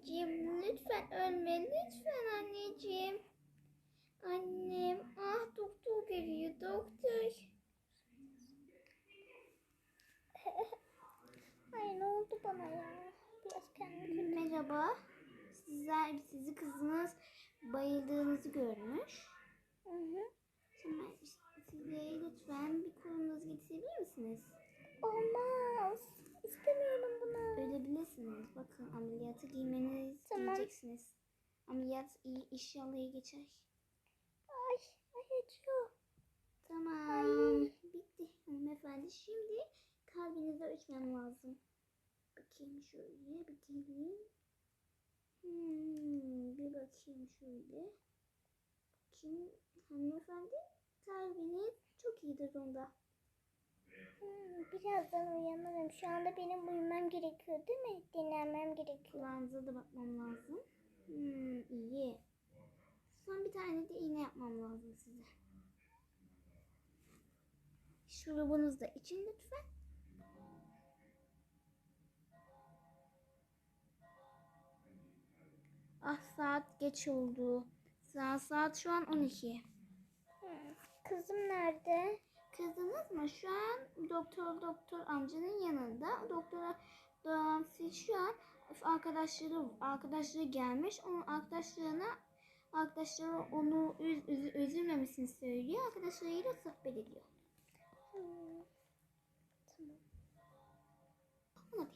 anneciğim. Lütfen ölme. Lütfen anneciğim. Annem. Ah doktor geliyor doktor. Ay ne oldu bana ya? Biraz kendimi Merhaba. Sizler sizi kızınız bayıldığınızı görmüş. Hı hı. Şimdi size lütfen bir kolunuzu getirebilir misiniz? Olmaz. Bakın ameliyatı giymeniz Tamam. giyeceksiniz. Ameliyat iyi inşallah iyi geçer. Ay, ay acıyor. Tamam. Bitti hanımefendi. Şimdi kalbinizi ölçmem lazım. Bakayım şöyle bir geleyim. Hmm, bir bakayım şöyle. Bakayım hanımefendi. Kalbiniz çok iyi durumda. Hmm, birazdan uyanırım. Şu anda benim uyumam gerekiyor değil mi? Dinlenmem gerekiyor. Kulağınıza da bakmam lazım. Hmm, iyi. Son bir tane de iğne yapmam lazım size. Şurubunuz da için lütfen. Ah saat geç oldu. Saat, saat şu an 12. Hmm, Kızım nerede? Kızınız mı? Şu an doktor doktor amcanın yanında. Doktora siz şu an arkadaşları arkadaşları gelmiş. Onun arkadaşlarına arkadaşları onu üz, üz, üzülmemesini söylüyor. Arkadaşlarıyla sohbet ediyor. Hmm, Tamam. Hadi.